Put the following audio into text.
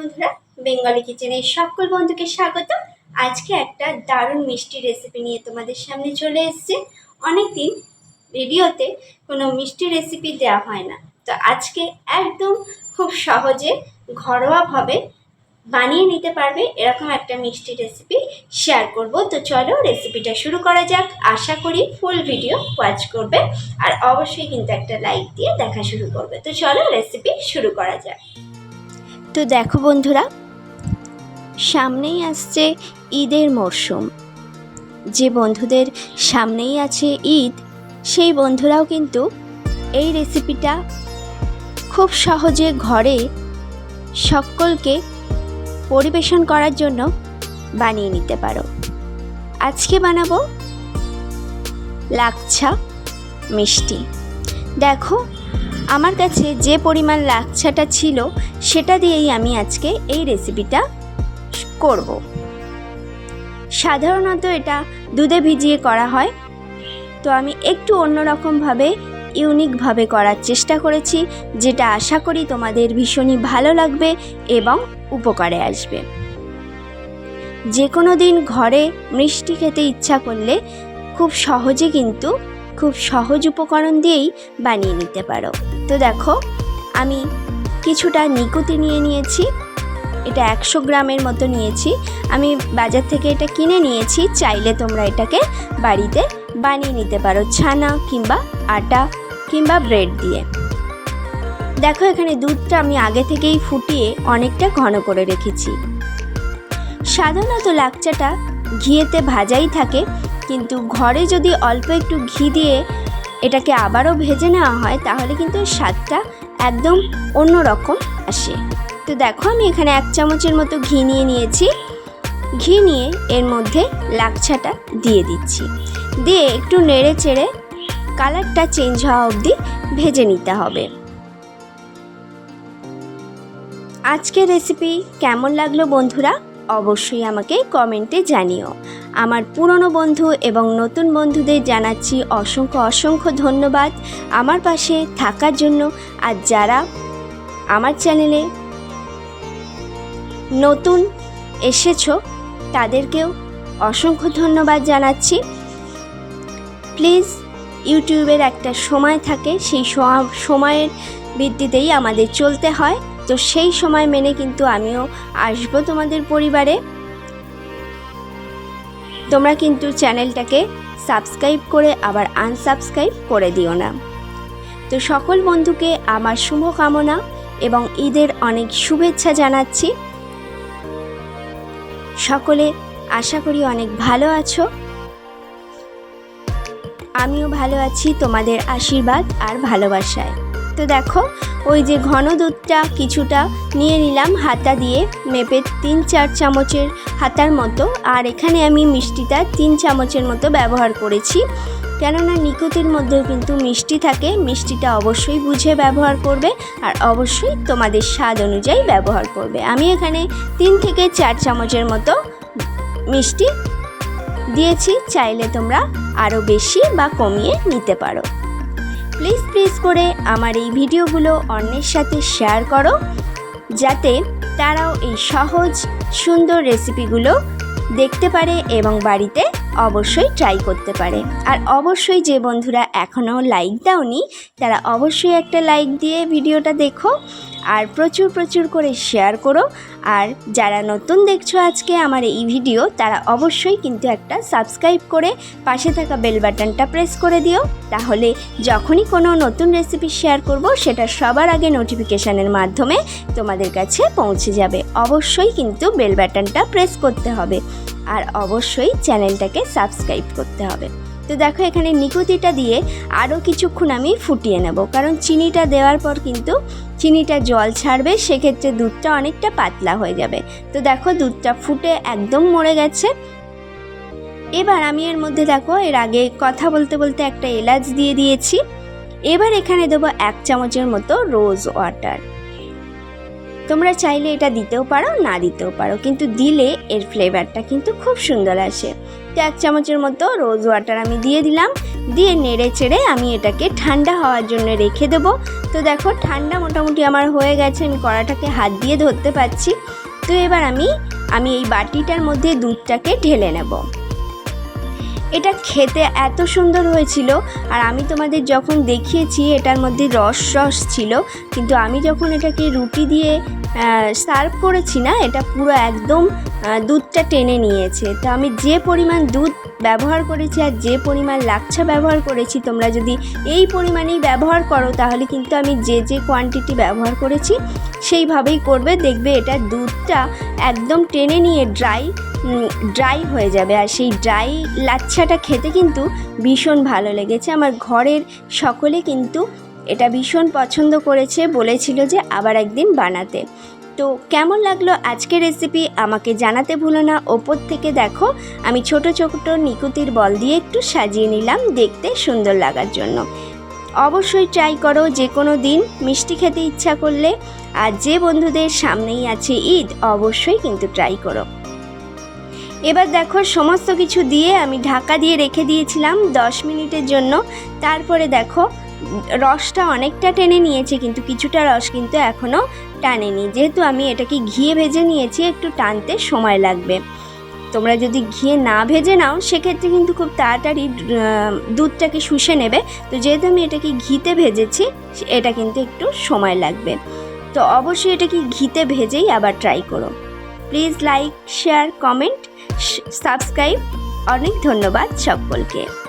বন্ধুরা, বেঙ্গলি কিচেনের সকল বন্ধুকে স্বাগত আজকে একটা দারুণ মিষ্টি রেসিপি নিয়ে তোমাদের সামনে চলে এসেছি। অনেকদিন ভিডিওতে কোনো মিষ্টি রেসিপি দেওয়া হয় না। তো আজকে একদম খুব সহজে, ঘরোয়াভাবে বানিয়ে নিতে পারবে এরকম একটা মিষ্টি রেসিপি শেয়ার করব। তো চলো রেসিপিটা শুরু করা যাক। আশা করি ফুল ভিডিও ওয়াচ করবে আর অবশ্যই কিন্তু একটা লাইক দিয়ে দেখা শুরু করবে। তো চলো রেসিপি শুরু করা যাক। তো দেখো বন্ধুরা, সামনেই আসছে ঈদের মরশুম যে বন্ধুদের সামনেই আছে ঈদ, সেই বন্ধুরাও কিন্তু এই রেসিপিটা খুব সহজে ঘরে সকলকে পরিবেশন করার জন্য বানিয়ে নিতে পারো। আজকে বানাবো লাচ্ছা মিষ্টি। দেখো আমার কাছে যে পরিমাণ লাচ্ছাটা ছিল, সেটা দিয়েই আমি আজকে এই রেসিপিটা করব। সাধারণত এটা দুধে ভিজিয়ে করা হয়। তো আমি একটু অন্যরকমভাবে, ইউনিকভাবে করার চেষ্টা করেছি, যেটা আশা করি তোমাদের ভীষণই ভালো লাগবে এবং উপকারে আসবে। যে কোনো দিন ঘরে মিষ্টি খেতে ইচ্ছা করলে খুব সহজে কিন্তু খুব সহজ উপকরণ দিয়েই বানিয়ে নিতে পারো। তো দেখো, আমি কিছুটা নিকুতি নিয়ে নিয়েছি। এটা একশো গ্রামের মতো নিয়েছি। আমি বাজার থেকে এটা কিনে নিয়েছি। চাইলে তোমরা এটাকে বাড়িতে বানিয়ে নিতে পারো। ছানা কিংবা আটা কিংবা ব্রেড দিয়ে। দেখো, এখানে দুধটা আমি আগে থেকেই ফুটিয়ে অনেকটা ঘন করে রেখেছি। সাধারণত লাকচাটা ঘিয়েতে ভাজাই থাকে। কিন্তু ঘরে যদি অল্প একটু ঘি দিয়ে এটাকে আবারও ভেজে নেওয়া হয়, তাহলে কিন্তু স্বাদটা একদম অন্য রকম আসে। তো দেখো, আমি এখানে এক চামচের মতো ঘি নিয়ে নিয়েছি। ঘি নিয়ে এর মধ্যে লাকছাটা দিয়ে দিচ্ছি। দিয়ে একটু নেড়ে চেড়ে কালারটা চেঞ্জ হওয়া অবধি ভেজে নিতে হবে। আজকের রেসিপি কেমন লাগল বন্ধুরা? অবশ্যই আমাকে কমেন্টে জানিও। আমার পুরনো বন্ধু এবং নতুন বন্ধুদের জানাচ্ছি অসংখ্য অসংখ্য ধন্যবাদ আমার পাশে থাকার জন্য। আর যারা আমার চ্যানেলে নতুন এসেছ, তাদেরকেও অসংখ্য ধন্যবাদ জানাচ্ছি। প্লিজ, ইউটিউবের একটা সময় থাকে, সেই সময়ের ভিত্তিতেই আমাদের চলতে হয়। তো সেই সময় মেনে কিন্তু আমিও আসব তোমাদের পরিবারে। তোমরা কিন্তু চ্যানেলটাকে সাবস্ক্রাইব করে আবার আনসাবস্ক্রাইব করে দিও না। তো সকল বন্ধুকে আমার শুভকামনা এবং ঈদের অনেক শুভেচ্ছা জানাচ্ছি। সকলে আশা করি অনেক ভালো আছো। আমিও ভালো আছি, তোমাদের আশীর্বাদ আর ভালোবাসায়। তো দেখো ওই যে ঘন দুধটা কিছুটা নিয়ে নিলাম হাতা দিয়ে, মেপে তিন চার চামচের হাতার মতো। আর এখানে আমি মিষ্টিটা তিন চামচের মতো ব্যবহার করেছি। কেননা নিকুতির মধ্যেও কিন্তু মিষ্টি থাকে, মিষ্টিটা অবশ্যই বুঝে ব্যবহার করবে আর অবশ্যই তোমাদের স্বাদ অনুযায়ী ব্যবহার করবে। আমি এখানে তিন থেকে চার চামচের মতো মিষ্টি দিয়েছি, চাইলে তোমরা আরও বেশি বা কমিয়ে নিতে পারো। প্লিজ প্লিজ করে আমার এই ভিডিওগুলো অন্যের সাথে শেয়ার করো, যাতে তারাও এই সহজ, সুন্দর রেসিপিগুলো দেখতে পারে এবং বাড়িতে অবশ্যই ট্রাই করতে পারে। আর অবশ্যই যে বন্ধুরা এখনও লাইক দাওনি, তারা অবশ্যই একটা লাইক দিয়ে ভিডিওটা দেখো। আর প্রচুর প্রচুর করে শেয়ার করো। আর যারা নতুন দেখছ আজকে আমার এই ভিডিও তারা অবশ্যই কিন্তু একটা সাবস্ক্রাইব করে পাশে থাকা বেল বাটনটা প্রেস করে দিও। তাহলে যখনই কোনো নতুন রেসিপি শেয়ার করব, সেটা সবার আগে নোটিফিকেশানের মাধ্যমে তোমাদের কাছে পৌঁছে যাবে। অবশ্যই কিন্তু বেল বাটনটা প্রেস করতে হবে। আর অবশ্যই চ্যানেলটাকে সাবস্ক্রাইব করতে হবে। তো দেখো এখানে নিকুতিটা দিয়ে আরও কিছুক্ষণ আমি ফুটিয়ে নেব। কারণ চিনিটা দেওয়ার পর কিন্তু চিনিটা জল ছাড়বে, সেক্ষেত্রে দুধটা অনেকটা পাতলা হয়ে যাবে। তো দেখো দুধটা ফুটে একদম মরে গেছে। এবার আমি এর মধ্যে দেখো এর আগে কথা বলতে বলতে একটা এলাচ দিয়ে দিয়েছি। এবার এখানে দেবো এক চামচের মতো রোজ ওয়াটার। তোমরা চাইলে এটা দিতেও পারো, না দিতেও পারো। কিন্তু দিলে এর ফ্লেভারটা কিন্তু খুব সুন্দর আসে। তো এক চামচের মতো রোজ ওয়াটার আমি দিয়ে দিলাম। দিয়ে নেড়ে চেড়ে আমি এটাকে ঠান্ডা হওয়ার জন্য রেখে দেবো। তো দেখো, ঠান্ডা মোটামুটি আমার হয়ে গেছে। আমি কড়াটাকে হাত দিয়ে ধরতে পারছি। তো এবার আমি আমি এই বাটিটার মধ্যে দুধটাকে ঢেলে নেব। এটা খেতে এত সুন্দর হয়েছিল আর আমি তোমাদের যখন দেখিয়েছি এটার মধ্যে রস রস ছিল, কিন্তু আমি যখন এটাকে রুটি দিয়ে সার্ভ করেছি না, এটা পুরো একদম দুধটা টেনে নিয়েছে। তো আমি যে পরিমাণ দুধ ব্যবহার করেছি আর যে পরিমাণ লাচ্ছা ব্যবহার করেছি, তোমরা যদি এই পরিমাণেই ব্যবহার করো, তাহলে কিন্তু আমি যে যে কোয়ান্টিটি ব্যবহার করেছি, সেইভাবেই করবে। দেখবে এটা দুধটা একদম টেনে নিয়ে ড্রাই ড্রাই হয়ে যাবে। আর সেই ড্রাই লাচ্ছাটা খেতে কিন্তু ভীষণ ভালো লেগেছে। আমার ঘরের সকলে কিন্তু এটা ভীষণ পছন্দ করেছে, বলেছিল যে আবার একদিন বানাতে। তো কেমন লাগল আজকের রেসিপি আমাকে জানাতে ভুলো না। ওপর থেকে দেখো, আমি ছোট ছোট নিকুতির বল দিয়ে একটু সাজিয়ে নিলাম দেখতে সুন্দর লাগার জন্য। অবশ্যই ট্রাই করো যে কোনো দিন, মিষ্টি খেতে ইচ্ছা করলে। আর যে বন্ধুদের সামনেই আছে ঈদ, অবশ্যই কিন্তু ট্রাই করো। এবার দেখো, সমস্ত কিছু দিয়ে আমি ঢাকা দিয়ে রেখে দিয়েছিলাম দশ মিনিটের জন্য। তারপরে দেখো, রসটা অনেকটা টেনে নিয়েছে, কিন্তু কিছুটা রস কিন্তু এখনও টানেনি। যেহেতু আমি এটাকে ঘিয়ে ভেজে নিয়েছি, একটু টানতে সময় লাগবে। তোমরা যদি ঘিয়ে না ভেজে নাও, সেক্ষেত্রে কিন্তু খুব তাড়াতাড়ি দুধটাকে শুষে নেবে। তো যেহেতু আমি এটাকে ঘিতে ভেজেছি, এটা কিন্তু একটু সময় লাগবে। তো অবশ্যই এটাকে ঘিতে ভেজেই আবার ট্রাই করো। Please like share comment subscribe অনেক ধন্যবাদ সকলকে।